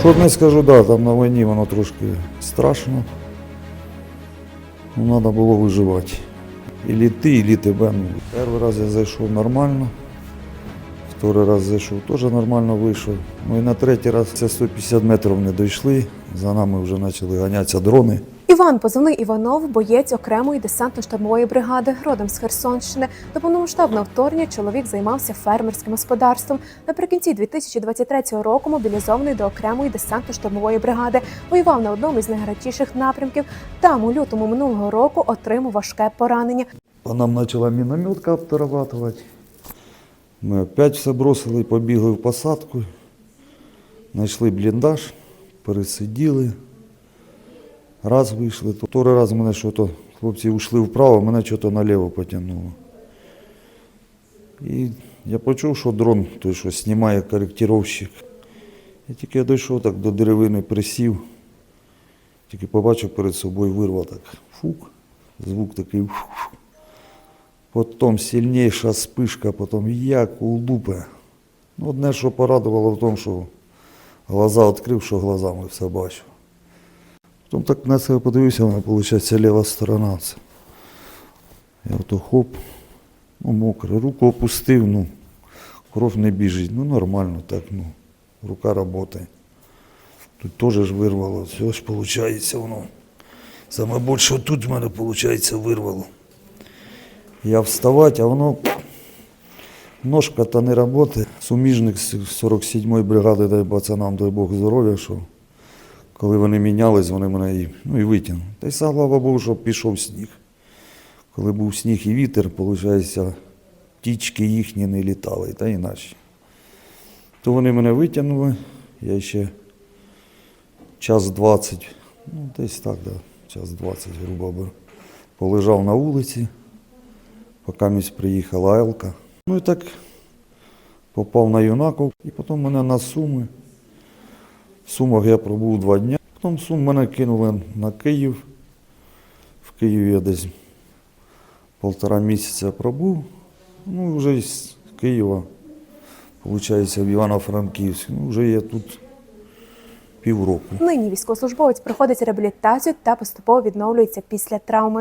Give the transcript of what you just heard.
Що не скажу, да, там на війні воно трошки страшно. Ну, треба було виживати. Ілі ти, ілі тебе. Ну, перший раз я зайшов нормально. Второй раз зайшов, теж нормально вийшов. Ну і на третій раз це 150 метрів не дійшли. За нами вже почали ганятися дрони. Іван, позивний Іванов, боєць окремої десантно-штурмової бригади, родом з Херсонщини. До повномасштабного вторгнення чоловік займався фермерським господарством. Наприкінці 2023 року мобілізований до окремої десантно-штурмової бригади. Воював на одному із найгарячіших напрямків. Там у лютому минулого року отримав важке поранення. По нам почала мінометка обрабатувати. Ми опять все бросили побігли в посадку. Знайшли бліндаж, пересиділи. Раз вийшли, то второй раз мене що то, хлопці ушли вправо, мене що то наліво потягнуло. І я почув, що дрон той, що знімає коректировщик. Я тільки дійшов так до деревини, присів, тільки побачив перед собою вирвав так фук, звук такий фук. Потім сильніша спишка, потім як у лупе. Ну, одне, що порадувало в тому, що глаза відкрив, що глазами все бачу. Потім так на себе подивився, вона, виходить, ліва сторона. Це. Я ото хоп, ну, мокре, руку опустив, ну, кров не біжить, ну нормально так, ну, рука працює. Тут теж ж вирвало, все ж виходить воно. Саме більше тут в мене, виходить, вирвало. Я вставати, а воно ножка то не працює. Суміжник з 47-ї бригади, дай пацанам, дай Бог здоров'я, що коли вони мінялись, вони мене і, ну, і витягнули. Та й слава Богу, що пішов сніг. Коли був сніг і вітер, виходить, птічки їхні не літали, та і наші. То вони мене витягнули, я ще час 20, ну десь так, да, час 20, грубо полежав на вулиці поки місь приїхала Елка. Ну і так попав на юнаков, і потім мене на Суми. В Сумах я пробув два дні. Потім Сум мене кинули на Київ. В Києві я десь полтора місяця пробув. Ну, вже з Києва, виходить, в Івано-Франківськ. Ну, вже я тут півроку. Нині військовослужбовець проходить реабілітацію та поступово відновлюється після травми.